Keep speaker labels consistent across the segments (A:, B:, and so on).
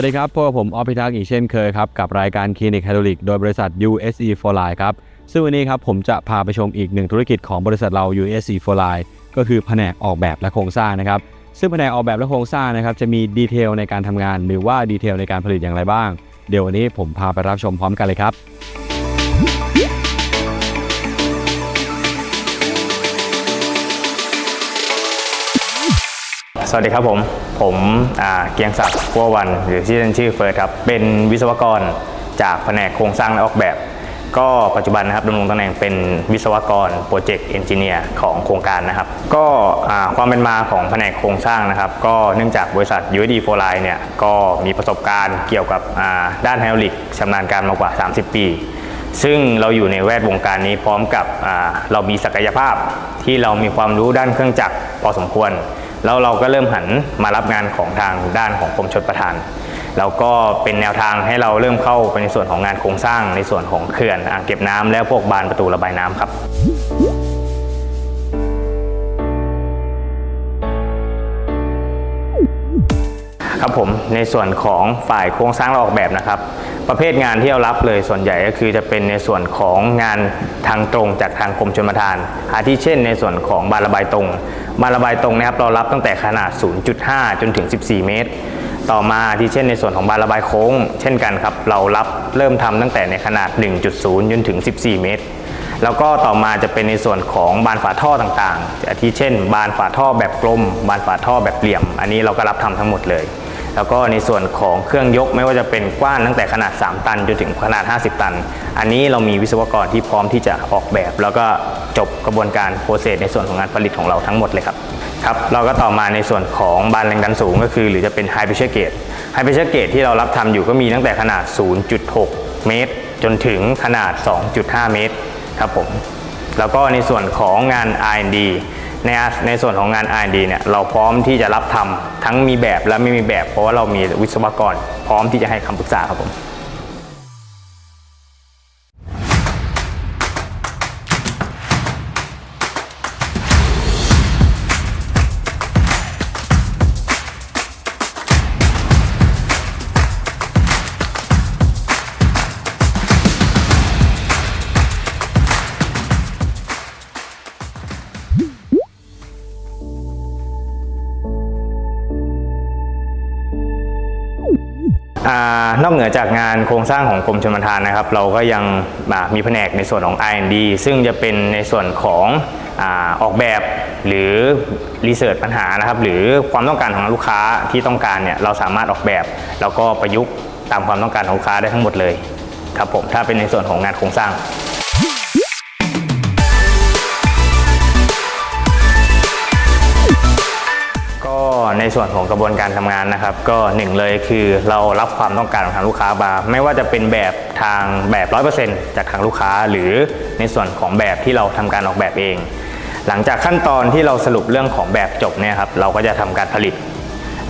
A: วัสดีครับพวกบผมออฟพิทักษ์อีกเช่นเคยครับกับรายการคลินิกไฮดรอลิกโดยบริษัท USE for Line ครับซึ่งวันนี้ครับผมจะพาไปชมอีกหนึ่งธุรกิจของบริษัทเรา USE for Line ก็คือแผนกออกแบบและโครงสร้างนะครับซึ่งแผนกออกแบบและโครงสร้างนะครับจะมีดีเทลในการทำงาน หรือว่าดีเทลในการผลิตอย่างไรบ้าง เดี๋ยววันนี้ผมพาไปรับชมพร้อมกันเลยครับ
B: สวัสดีครับผม ผมเกียงศักดิ์พัววัน หรือที่เล่นชื่อเฟิร์สครับ เป็นวิศวกรจากแผนกโครงสร้างและออกแบบ ก็ปัจจุบันนะครับดำรงตำแหน่งเป็นวิศวกรโปรเจกต์เอนจิเนียร์ของโครงการนะครับ ก็ความเป็นมาของแผนกโครงสร้างนะครับ ก็เนื่องจากบริษัท UD for Line เนี่ยก็มีประสบการณ์เกี่ยวกับด้านไฮดรอลิกชำนาญการมากว่า 30 ปีซึ่งเราอยู่ในแวดวงการนี้พร้อมกับเรามีศักยภาพที่เรามีความรู้ด้านเครื่องจักรพอสมควร แล้วเราก็เริ่มหันมารับงานของทางด้านของกรมชลประทาน แล้วก็เป็นแนวทางให้เราเริ่มเข้าไปในส่วนของงานโครงสร้างในส่วนของเขื่อนอ่างเก็บน้ำและพวกบานประตูระบายน้ำครับครับผมในส่วนของฝ่ายโครงสร้างและออกแบบนะครับ ประเภทงานที่เรารับเลยส่วนใหญ่ก็คือจะเป็นในส่วนของงานทางตรงจากทางกรมชลประทาน อาทิเช่น ในส่วนของบานระบายตรง บานระบายตรงนะครับเรารับตั้งแต่ขนาด 0.5 จนถึง 14 เมตร ต่อมาที่เช่นในส่วนของบานระบายโค้ง เช่นกันครับเรารับเริ่มทำตั้งแต่ในขนาด 1.0 จนถึง 14 เมตรแล้วก็ต่อมาจะเป็นในส่วนของบานฝาท่อต่างๆอาทิเช่น บานฝาท่อแบบกลม บานฝาท่อแบบเหลี่ยม อันนี้เราก็รับทำทั้งหมดเลย แล้วก็ในส่วนของเครื่องยกไม่ว่าจะเป็นกว้านตั้งแต่ขนาด 3 ตันจนถึงขนาด 50 ตัน อันนี้เรามีวิศวกรที่พร้อมที่จะออกแบบ แล้วก็จบกระบวนการโปรเซสในส่วนของงานผลิตของเราทั้งหมดเลยครับครับเราก็ต่อมาในส่วนของบานแรงดันสูงก็คือ หรือจะเป็น High Pressure Gauge High Pressure Gauge ที่เรารับทำอยู่ก็มีตั้งแต่ขนาด 0.6 เมตร จนถึงขนาด 2.5 เมตรครับผมแล้วก็ในส่วนของงาน R&D ในในส่วนของงาน R&D เนี่ยเราพร้อมที่จะรับทำทั้งมีแบบและไม่มีแบบ เพราะว่าเรามีวิศวกร พร้อมที่จะให้คำปรึกษาครับผม นอกเหนือจากงานโครงสร้างของกรมชลประทานนะครับ เราก็ยังอ่ามีแผนกในส่วนของ R&D ซึ่งจะเป็นในส่วนของอออกแบบหรือรีเสิร์ชปัญหานะครับหรือความต้องการของลูกค้าที่ต้องการเนี่ยเราสามารถออกแบบ แล้วก็ประยุกต์ตามความต้องการของลูกค้าได้ทั้งหมดเลยครับผมถ้าเป็นในส่วนของงานโครงสร้าง ในส่วนของกระบวนการทำงานนะครับ ก็หนึ่งเลยคือเรารับความต้องการของทางลูกค้ามาไม่ว่าจะเป็นแบบทางแบบ 100%จากทางลูกค้า หรือในส่วนของแบบที่เราทำการออกแบบเอง หลังจากขั้นตอนที่เราสรุปเรื่องของแบบจบเนี่ยครับเราก็จะทำการผลิต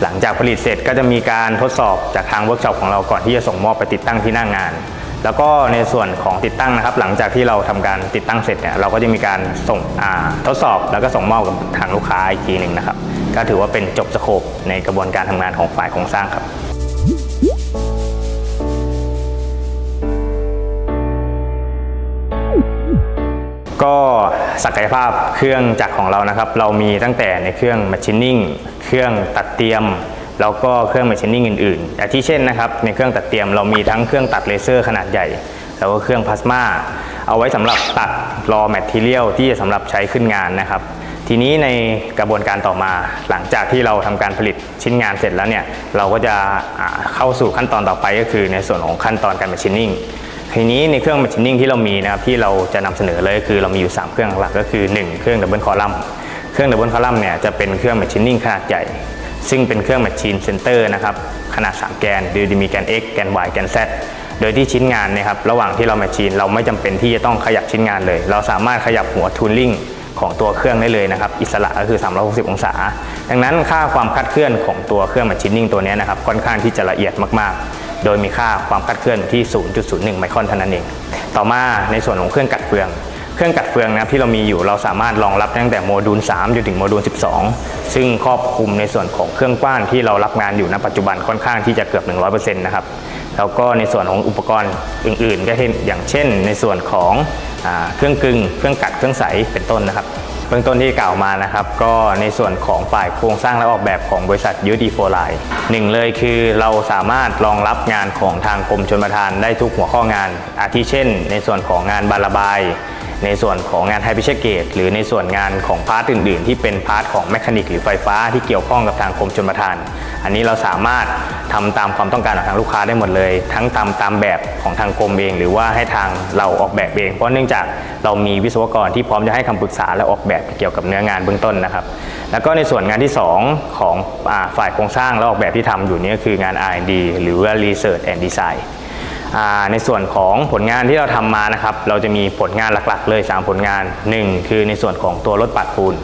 B: หลังจากผลิตเสร็จก็จะมีการทดสอบจากทางเวิร์กช็อปของเราก่อนที่จะส่งมอบไปติดตั้งที่หน้างงานแล้วก็ในส่วนของติดตั้งนะครับ หลังจากที่เราทำการติดตั้งเสร็จเนี่ยเราก็จะมีการส่งทดสอบแล้วก็ส่งมอบกับทางลูกค้าอีกทีหนึ่งนะครับ ก็ถือว่าเป็นจบสโคปในกระบวนการทำงานของฝ่ายโครงสร้างครับก็ศักยภาพเครื่องจักรของเรานะครับ เรามีตั้งแต่ในเครื่อง machining เครื่องตัดเตรียม แล้วก็เครื่อง machining อื่นๆอาทิเช่นนะครับ ในเครื่องตัดเตรียมเรามีทั้งเครื่องตัดเลเซอร์ขนาดใหญ่ แล้วก็เครื่องพลาสมาเอาไว้สำหรับตัด raw material ที่จะสำหรับใช้ขึ้นงานนะครับ ทีนี้ในกระบวนการต่อมาหลังจากที่เราทำการผลิตชิ้นงานเสร็จแล้วเนี่ยเราก็จะเข้าสู่ขั้นตอนต่อไปก็คือในส่วนของขั้นตอนการ machining ทีนี้ในเครื่อง machining ที่เรามีนะครับที่เราจะนำเสนอเลยก็คือเรามีอยู่ 3 เครื่องหลักก็คือ 1 เครื่อง double column เครื่อง double column เนี่ยจะเป็นเครื่อง machining ขนาดใหญ่ ซึ่งเป็นเครื่อง machine center นะครับขนาด 3 แกนโดยจะมีแกน x แกน y แกน z โดยที่ชิ้นงานนะครับระหว่างที่เรา machine เราไม่จำเป็นที่จะต้องขยับชิ้นงานเลย เราสามารถขยับหัว tooling ของตัวเครื่องได้เลยนะครับ อิสระก็คือ 360 องศา ดังนั้นค่าความคลาดเคลื่อนของตัวเครื่อง machining ตัวนี้นะครับค่อนข้างที่จะละเอียดมากๆ โดยมีค่าความคลาดเคลื่อนที่ 0.01 ไมครอนเท่านั้นเอง ต่อมาในส่วนของเครื่องกัดเฟืองเครื่องกัดเฟืองนะครับที่เรามีอยู่เราสามารถรองรับตั้งแต่โมดูล 3 จนถึงโมดูล 12 ซึ่งครอบคลุมในส่วนของเครื่องกว้านที่เรารับงานอยู่ณปัจจุบันค่อนข้างที่จะเกือบ 100%นะครับ แล้วก็ในส่วนของอุปกรณ์อื่น ๆ ก็เช่นอย่างเช่น ในส่วนของอเครื่องกึงเครื่องกัดเครื่องใสเป็นต้นนะครับเบื้องต้นที่กล่าวมานะครับ ก็ในส่วนของฝ่ายโครงสร้างและออกแบบของบริษัทยูดีโฟไลน์หนึ่งเลยคือเราสามารถรองรับงานของทางกรมชนประทานได้ทุกหัวข้องาน อาทิเช่น ในส่วนของงานบาระบาย ในส่วนของงานไฮพิเชเกตหรือในส่วนงานของพาร์ทอื่น ๆ ที่เป็นพาร์ทของแมคานิกหรือไฟฟ้าที่เกี่ยวข้องกับทางกรมชลประทาน อันนี้เราสามารถทำตามความต้องการของทางลูกค้าได้หมดเลย ทั้งตามตามแบบของทางกรมเอง หรือว่าให้ทางเราออกแบบเอง เพราะเนื่องจากเรามีวิศวกรที่พร้อมจะให้คำปรึกษาและออกแบบเกี่ยวกับเนื้องานเบื้องต้นนะครับ แล้วก็ในส่วนงานที่ 2 ของอฝ่ายโครงสร้างและออกแบบที่ทำอยู่นี่ก็คืองาน R&D หรือว่า Research and Design ในส่วนของผลงานที่เราทำมานะครับ เราจะมีผลงานหลักๆ เลย 3 ผลงาน 1 คือในส่วนของตัวรถปัดปูน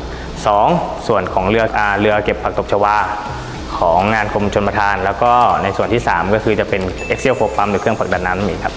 B: 2 ส่วนของเรืออเรือเก็บผักตบชวาของงานกรมชนประทาน แล้วก็ในส่วนที่ 3 ก็คือจะเป็น Excel โฟปั๊มหรือเครื่องผลักดันน้ำนั่นเองครับ